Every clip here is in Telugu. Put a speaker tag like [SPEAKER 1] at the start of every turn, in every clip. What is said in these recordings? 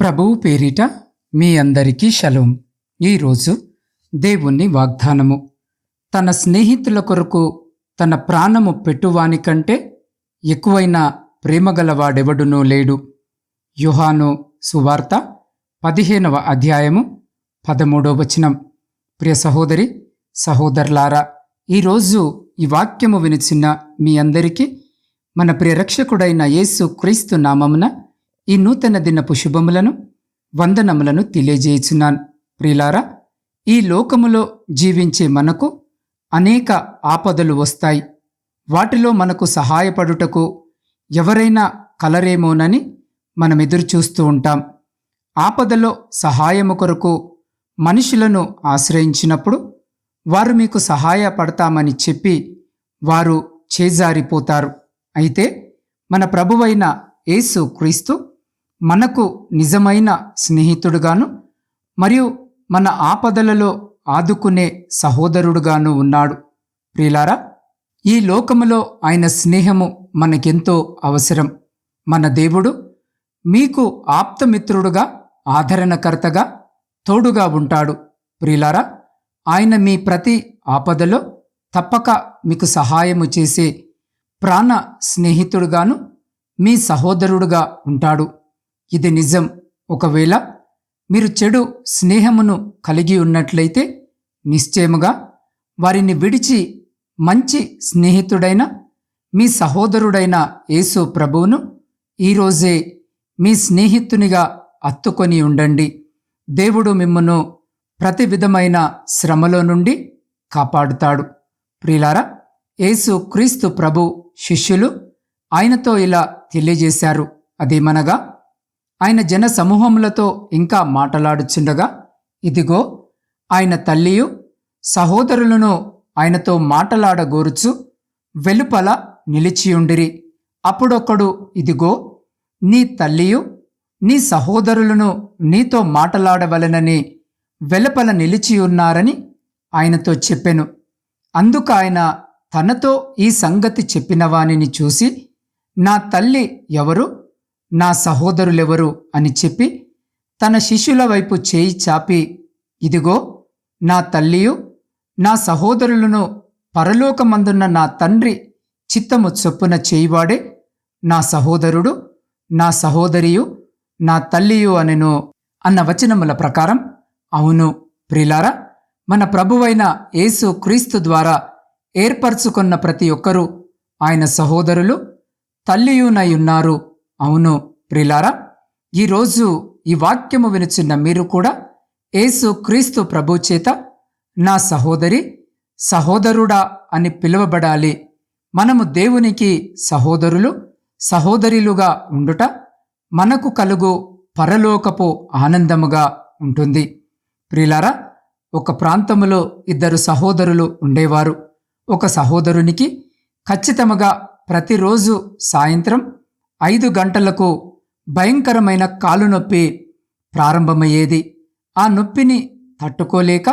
[SPEAKER 1] ప్రభువు పేరిట మీ అందరికీ షలోం. ఈరోజు దేవుని వాగ్దానము. తన స్నేహితుల కొరకు తన ప్రాణము పెట్టువాని కంటే ఎక్కువైన ప్రేమగలవాడెవడునూ లేడు. యుహాను సువార్త పదిహేనవ అధ్యాయము పదమూడవ వచనం. ప్రియ సహోదరి సహోదరులారా ఈరోజు ఈ వాక్యము వినిచిన మీ అందరికీ మన ప్రియ రక్షకుడైన యేసు క్రీస్తు నామమున ఈ నూతన దినపు శుభములను వందనములను తెలియజేయుచున్నాను. ప్రిలారా ఈ లోకములో జీవించే మనకు అనేక ఆపదలు వస్తాయి. వాటిలో మనకు సహాయపడుటకు ఎవరైనా కలరేమోనని మనం ఎదురు చూస్తూ ఉంటాం. ఆపదలో సహాయము కొరకు మనుషులను ఆశ్రయించినప్పుడు వారు మీకు సహాయపడతామని చెప్పి వారు చేజారిపోతారు. అయితే మన ప్రభువైన యేసు క్రీస్తు మనకు నిజమైన స్నేహితుడుగాను మరియు మన ఆపదలలో ఆదుకునే సహోదరుడుగాను ఉన్నాడు. ప్రియులారా ఈ లోకములో ఆయన స్నేహము మనకెంతో అవసరం. మన దేవుడు మీకు ఆప్తమిత్రుడుగా ఆదరణకర్తగా తోడుగా ఉంటాడు. ప్రియులారా ఆయన మీ ప్రతి ఆపదలో తప్పక మీకు సహాయము చేసే ప్రాణ స్నేహితుడుగాను మీ సహోదరుడుగా ఉంటాడు. ఇది నిజం. ఒకవేళ మీరు చెడు స్నేహమును కలిగి ఉన్నట్లయితే నిశ్చయముగా వారిని విడిచి మంచి స్నేహితుడైన మీ సహోదరుడైన యేసు ప్రభువును ఈరోజే మీ స్నేహితునిగా అత్తుకొని ఉండండి. దేవుడు మిమ్మను ప్రతి విధమైన శ్రమలో నుండి కాపాడుతాడు. ప్రిలారా యేసు క్రీస్తు ప్రభు శిష్యులు ఆయనతో ఇలా తెలియజేశారు. అదేమనగా ఆయన జన సమూహములతో ఇంకా మాటలాడుచుండగా ఇదిగో ఆయన తల్లియు సహోదరులను ఆయనతో మాటలాడగోరుచు వెలుపల నిలిచియుండిరి. అప్పుడొక్కడు ఇదిగో నీ తల్లియు నీ సహోదరులను నీతో మాటలాడవలనని వెలుపల నిలిచియున్నారని ఆయనతో చెప్పెను. అందుకు ఆయన తనతో ఈ సంగతి చెప్పిన వానిని చూసి నా తల్లి ఎవరు? నా సహోదరులెవరు అని చెప్పి తన శిష్యుల వైపు చేయి చాపి ఇదిగో నా తల్లియు నా సహోదరులను పరలోకమందున్న నా తండ్రి చిత్తము చొప్పున చేయివాడే నా సహోదరుడు నా సహోదరియు నా తల్లియు అనెను అన్న వచనముల ప్రకారం అవును ప్రిలారా మన ప్రభువైన యేసు క్రీస్తు ద్వారా ఏర్పరచుకున్న ప్రతి ఒక్కరూ ఆయన సహోదరులు తల్లియునై ఉన్నారు అవును ప్రిలారా ఈరోజు ఈ వాక్యము వినుచున్న మీరు కూడా యేసు క్రీస్తు ప్రభు చేత నా సహోదరి సహోదరుడా అని పిలువబడాలి. మనము దేవునికి సహోదరులు సహోదరులుగా ఉండుట మనకు కలుగు పరలోకపు ఆనందముగా ఉంటుంది. ప్రిలారా ఒక ప్రాంతములో ఇద్దరు సహోదరులు ఉండేవారు. ఒక సహోదరునికి ఖచ్చితముగా ప్రతిరోజు సాయంత్రం ఐదు గంటలకు భయంకరమైన కాలు నొప్పి ప్రారంభమయ్యేది. ఆ నొప్పిని తట్టుకోలేక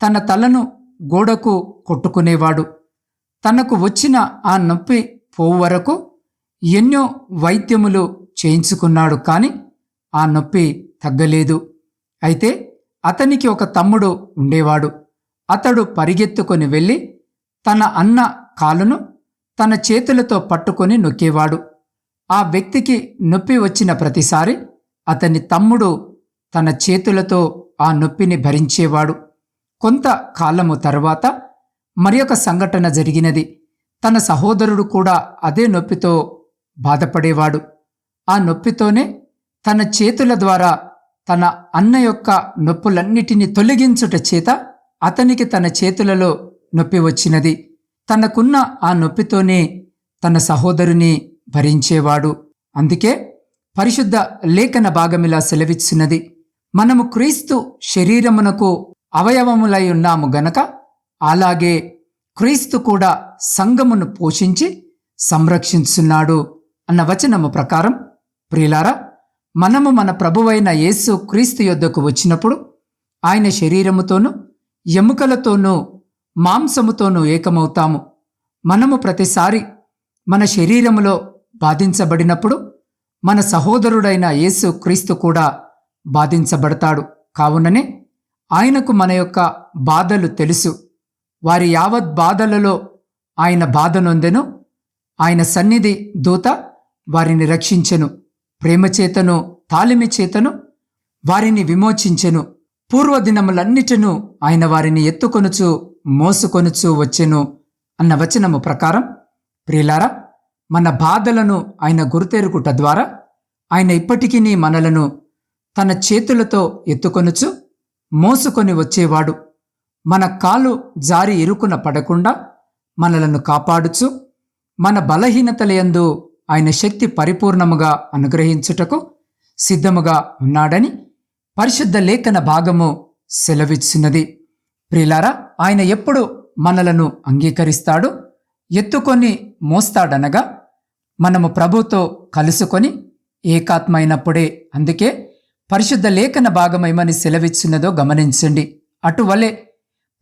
[SPEAKER 1] తన తలను గోడకు కొట్టుకునేవాడు. తనకు వచ్చిన ఆ నొప్పి పోవు వరకు ఎన్నో వైద్యములు చేయించుకున్నాడు కాని ఆ నొప్పి తగ్గలేదు. అయితే అతనికి ఒక తమ్ముడు ఉండేవాడు. అతడు పరిగెత్తుకొని వెళ్ళి తన అన్న కాలును తన చేతులతో పట్టుకొని నొక్కేవాడు. ఆ వ్యక్తికి నొప్పి వచ్చిన ప్రతిసారి అతని తమ్ముడు తన చేతులతో ఆ నొప్పిని భరించేవాడు. కొంత కాలము తర్వాత మరి ఒక సంఘటన జరిగినది. తన సహోదరుడు కూడా అదే నొప్పితో బాధపడేవాడు. ఆ నొప్పితోనే తన చేతుల ద్వారా తన అన్న యొక్క నొప్పులన్నిటినీ తొలగించుట చేత అతనికి తన చేతులలో నొప్పి వచ్చినది. తనకున్న ఆ నొప్పితోనే తన సహోదరుని భరించేవాడు. అందుకే పరిశుద్ధ లేఖన భాగమిలా సెలవిచ్చినది. మనము క్రీస్తు శరీరమునకు అవయవములై ఉన్నాము గనక అలాగే క్రీస్తు కూడా సంఘమును పోషించి సంరక్షించున్నాడు అన్న వచనము ప్రకారం ప్రియులారా మనము మన ప్రభువైన యేసు క్రీస్తు యొద్దకు వచ్చినప్పుడు ఆయన శరీరముతోనూ ఎముకలతోనూ మాంసముతోనూ ఏకమవుతాము. మనము ప్రతిసారి మన శరీరములో బాధించబడినప్పుడు మన సహోదరుడైన యేసు క్రీస్తు కూడా బాధించబడతాడు. కావుననే ఆయనకు మన యొక్క బాధలు తెలుసు. వారి యావత్ బాధలలో ఆయన బాధ నొందెను. ఆయన సన్నిధి దూత వారిని రక్షించెను. ప్రేమచేతను తాలిమి చేతను వారిని విమోచించెను. పూర్వదినములన్నిటిను ఆయన వారిని ఎత్తుకొనుచు మోసుకొనుచు వచ్చెను అన్న వచనము ప్రకారం ప్రియులారా మన బాధలను ఆయన గుర్తెరుగుట ద్వారా ఆయన ఇప్పటికీ మనలను తన చేతులతో ఎత్తుకొనుచు మోసుకొని వచ్చేవాడు. మన కాలు జారి ఇరుకున పడకుండా మనలను కాపాడుచు మన బలహీనతలయందు ఆయన శక్తి పరిపూర్ణముగా అనుగ్రహించుటకు సిద్ధముగా ఉన్నాడని పరిశుద్ధ లేఖన భాగము సెలవిచ్చినది ప్రిలారా ఆయన ఎప్పుడు మనలను అంగీకరిస్తాడు? ఎత్తుకొని మోస్తాడనగా మనము ప్రభుతో కలుసుకొని ఏకాత్మైనప్పుడే అందుకే పరిశుద్ధ లేఖన భాగమేమని సెలవిచ్చినదో గమనించండి. అటువలే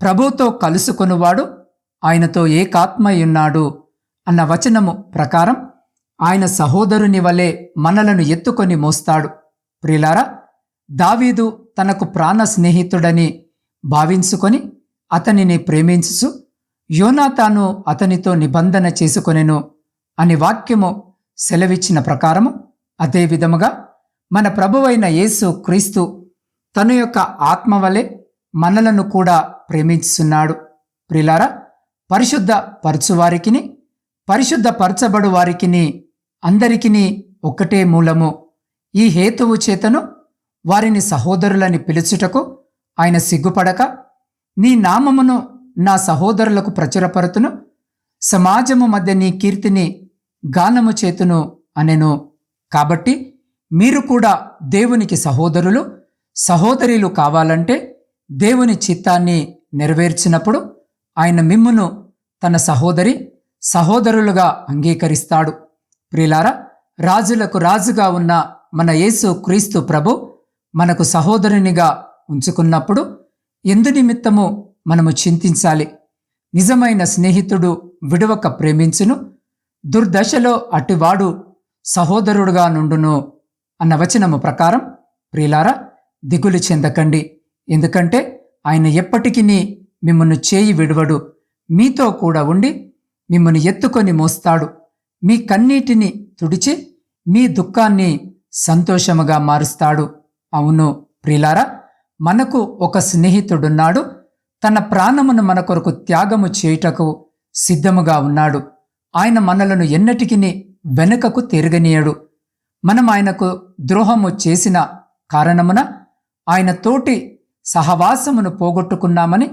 [SPEAKER 1] ప్రభుతో కలుసుకొనువాడు ఆయనతో ఏకాత్మయున్నాడు అన్న వచనము ప్రకారం ఆయన సహోదరుని వలె మనలను ఎత్తుకొని మోస్తాడు. ప్రిలారా దావీదు తనకు ప్రాణ స్నేహితుడని భావించుకొని అతనిని ప్రేమించుచు యోనాతాను అతనితో నిబంధన చేసుకొనెను అని వాక్యము సెలవిచ్చిన ప్రకారము అదేవిధముగా మన ప్రభువైన యేసు క్రీస్తు తన యొక్క ఆత్మ వలె మనలను కూడా ప్రేమించున్నాడు ప్రిలారా పరిశుద్ధ పరచువారికిని పరిశుద్ధ పరచబడు వారికిని అందరికిని ఒక్కటే మూలము. ఈ హేతువు చేతను వారిని సహోదరులని పిలుచుటకు ఆయన సిగ్గుపడక నీ నామమును నా సహోదరులకు ప్రచురపరుతును. సమాజము మధ్య నీ కీర్తిని గానము చేతును అనెను. కాబట్టి మీరు కూడా దేవునికి సహోదరులు సహోదరులు కావాలంటే దేవుని చిత్తాన్ని నెరవేర్చినప్పుడు ఆయన మిమ్మును తన సహోదరి సహోదరులుగా అంగీకరిస్తాడు. ప్రిలారా రాజులకు రాజుగా ఉన్న మన యేసు క్రీస్తు ప్రభు మనకు సహోదరునిగా ఉంచుకున్నప్పుడు ఎందు నిమిత్తము మనము చింతించాలి. నిజమైన స్నేహితుడు విడవక ప్రేమించును. దుర్దశలో అటువాడు సహోదరుడుగా నుండును అన్న వచనము ప్రకారం ప్రియులారా దిగులు చెందకండి. ఎందుకంటే ఆయన ఎప్పటికీ మిమ్మల్ని చేయి విడువడు. మీతో కూడా ఉండి మిమ్మల్ని ఎత్తుకొని మోస్తాడు. మీ కన్నీటిని తుడిచి మీ దుఃఖాన్ని సంతోషముగా మారుస్తాడు. అవును ప్రిలారా మనకు ఒక స్నేహితుడున్నాడు. తన ప్రాణమును మన కొరకు త్యాగము చేయుటకు సిద్ధముగా ఉన్నాడు. ఆయన మనలను ఎన్నటికిని వెనుకకు తిరగనీయడు. మనం ఆయనకు ద్రోహము చేసిన కారణమున ఆయన తోటి సహవాసమును పోగొట్టుకున్నామని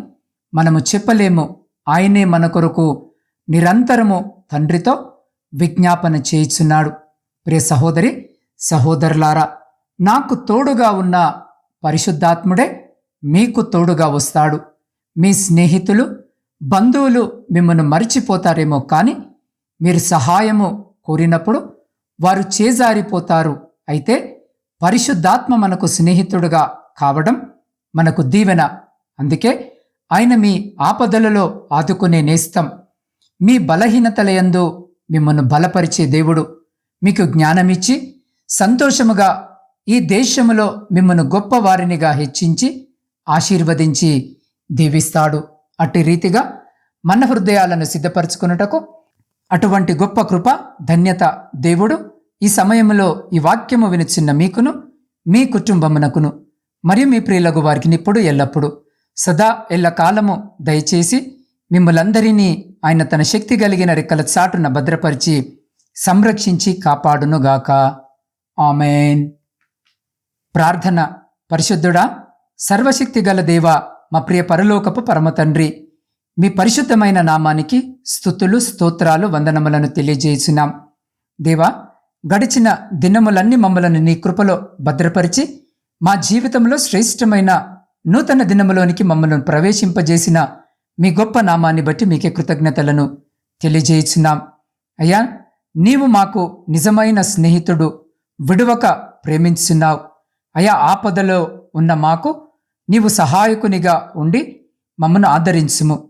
[SPEAKER 1] మనము చెప్పలేము. ఆయనే మన కొరకు నిరంతరము తండ్రితో విజ్ఞాపన చేయుచున్నాడు. ప్రియ సహోదరి సహోదరులారా నాకు తోడుగా ఉన్న పరిశుద్ధాత్ముడే మీకు తోడుగా వస్తాడు. మీ స్నేహితులు బంధువులు మిమ్మల్ని మరిచిపోతారేమో కానీ మీరు సహాయము కోరినప్పుడు వారు చేజారిపోతారు. అయితే పరిశుద్ధాత్మ మనకు స్నేహితుడుగా కావడం మనకు దీవెన. అందుకే ఆయన మీ ఆపదలలో ఆదుకునే నేస్తం. మీ బలహీనతలయందు మిమ్మల్ని బలపరిచే దేవుడు. మీకు జ్ఞానమిచ్చి సంతోషముగా ఈ దేశములో మిమ్మల్ని గొప్పవారినిగా హెచ్చించి ఆశీర్వదించి దీవిస్తాడు. అట్టి రీతిగా మన హృదయాలను సిద్ధపరచుకున్నటకు అటువంటి గొప్ప కృప ధన్యత దేవుడు ఈ సమయంలో ఈ వాక్యము వినిచిన్న మీకును మీ కుటుంబమునకును మరియు మీ ప్రియులకు వారికి ఇప్పుడు ఎల్లప్పుడు. సదా ఎల్లకాలము దయచేసి మిమ్మలందరినీ ఆయన తన శక్తి కలిగిన రెక్కల చాటున భద్రపరిచి సంరక్షించి కాపాడునుగాక. ఆమెన్. ప్రార్థన పరిశుద్ధుడా సర్వశక్తి గల దేవ మా ప్రియ పరలోకపు పరమ తండ్రి మీ పరిశుద్ధమైన నామానికి స్థుతులు స్తోత్రాలు వందనములను తెలియజేసినాం దేవా గడిచిన దినములన్నీ మమ్మలను నీ కృపలో భద్రపరిచి మా జీవితంలో శ్రేష్టమైన నూతన దినములోనికి మమ్మల్ని ప్రవేశింపజేసిన మీ గొప్ప నామాన్ని బట్టి మీకే కృతజ్ఞతలను తెలియజేయుచున్నాం. అయ్యా నీవు మాకు నిజమైన స్నేహితుడు విడువక ప్రేమించున్నావు. అయా ఆపదలో ఉన్న మాకు నీవు సహాయకునిగా ఉండి మమ్మను ఆదరించుము.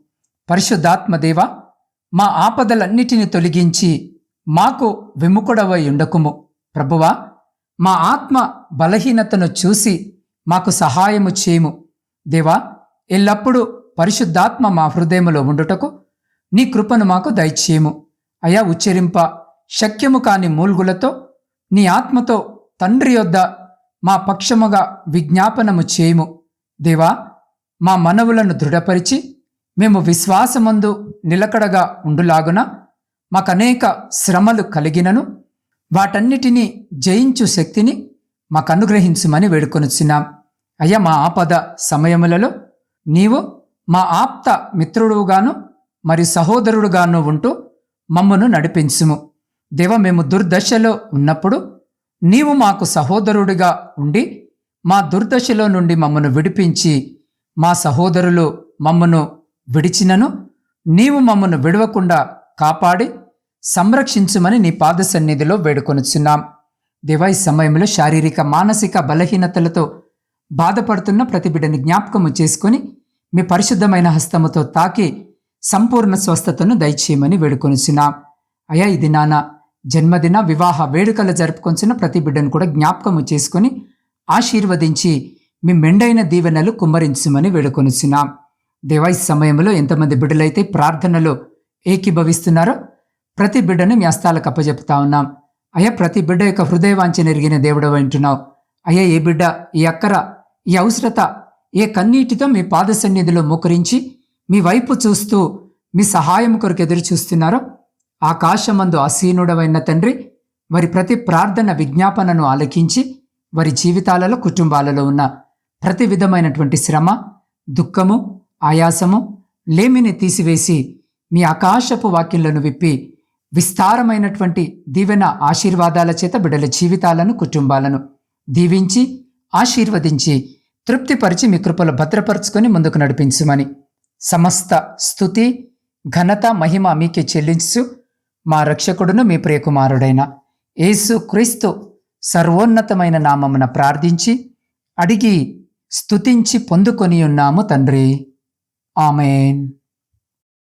[SPEAKER 1] పరిశుద్ధాత్మదేవ మా ఆపదలన్నిటిని తొలగించి మాకు విముకుడవై ఉండకుము. ప్రభువా మా ఆత్మ బలహీనతను చూసి మాకు సహాయము చేయము. దేవా ఎల్లప్పుడూ పరిశుద్ధాత్మ మా హృదయములో ఉండుటకు నీ కృపను మాకు దయచేయము. అయా ఉచ్చరింప శక్యము కాని మూల్గులతో నీ ఆత్మతో తండ్రి యొద్ద మా పక్షముగా విజ్ఞాపనము చేయము. దేవా మా మనవులను దృఢపరిచి మేము విశ్వాసమందు నిలకడగా ఉండులాగున మాకనేక శ్రమలు కలిగినను వాటన్నిటినీ జయించు శక్తిని మాకు అనుగ్రహించుమని వేడుకొనుచున్నాం. అయ్యా మా ఆపద సమయములలో నీవు మా ఆప్త మిత్రుడుగాను మరి సహోదరుడుగాను ఉంటూ మమ్మను నడిపించుము. దేవ మేము దుర్దశలో ఉన్నప్పుడు నీవు మాకు సహోదరుడిగా ఉండి మా దుర్దశలో నుండి మమ్మను విడిపించి మా సహోదరులు మమ్మను విడిచినను నీవు మమ్మను విడవకుండా కాపాడి సంరక్షించుమని నీ పాద సన్నిధిలో వేడుకొనుచున్నాం దివాయి సమయంలో శారీరక మానసిక బలహీనతలతో బాధపడుతున్న ప్రతి బిడ్డని జ్ఞాపకము చేసుకొని మీ పరిశుద్ధమైన హస్తముతో తాకి సంపూర్ణ స్వస్థతను దయచేయమని వేడుకొనుచున్నాం. అయ్యా ఇది నాన్న జన్మదిన వివాహ వేడుకలు జరుపుకొంచిన ప్రతి బిడ్డను కూడా జ్ఞాపకము చేసుకొని ఆశీర్వదించి మీ మెండైన దీవెనలు కుమ్మరించమని వేడుకొనిచున్నాం. దేవాయి సమయంలో ఎంతమంది బిడ్డలైతే ప్రార్థనలో ఏకీభవిస్తున్నారో ప్రతి బిడ్డను మీ అస్తాలకు అప్పజెపుతా ఉన్నాం. అయ్యా ప్రతి బిడ్డ యొక్క హృదయవాంఛ నెరిగిన దేవుడు వింటున్నావు అయ్యా ఏ బిడ్డ ఈ అక్కర ఈ అవసరత ఏ కన్నీటితో మీ పాద సన్నిధిలో మోకరించి మీ వైపు చూస్తూ మీ సహాయం కొరకు ఎదురు చూస్తున్నారో ఆకాశమందు అసీనుడవైన తండ్రి మరి ప్రతి ప్రార్థన విజ్ఞాపనను ఆలకించి వారి జీవితాలలో కుటుంబాలలో ఉన్న ప్రతి విధమైనటువంటి శ్రమ దుఃఖము ఆయాసము లేమిని తీసివేసి మీ ఆకాశపు వాక్యంలను విప్పి విస్తారమైనటువంటి దీవెన ఆశీర్వాదాల చేత బిడల జీవితాలను కుటుంబాలను దీవించి ఆశీర్వదించి తృప్తిపరిచి మీ కృపలు భద్రపరుచుకొని ముందుకు నడిపించుమని సమస్త స్థుతి ఘనత మహిమ మీకే చెల్లించు మా రక్షకుడును మీ ప్రియకుమారుడైన యేసు క్రీస్తు సర్వోన్నతమైన నామమున ప్రార్థించి అడిగి స్తుతించి పొందుకొని ఉన్నాము తండ్రి. ఆమెన్.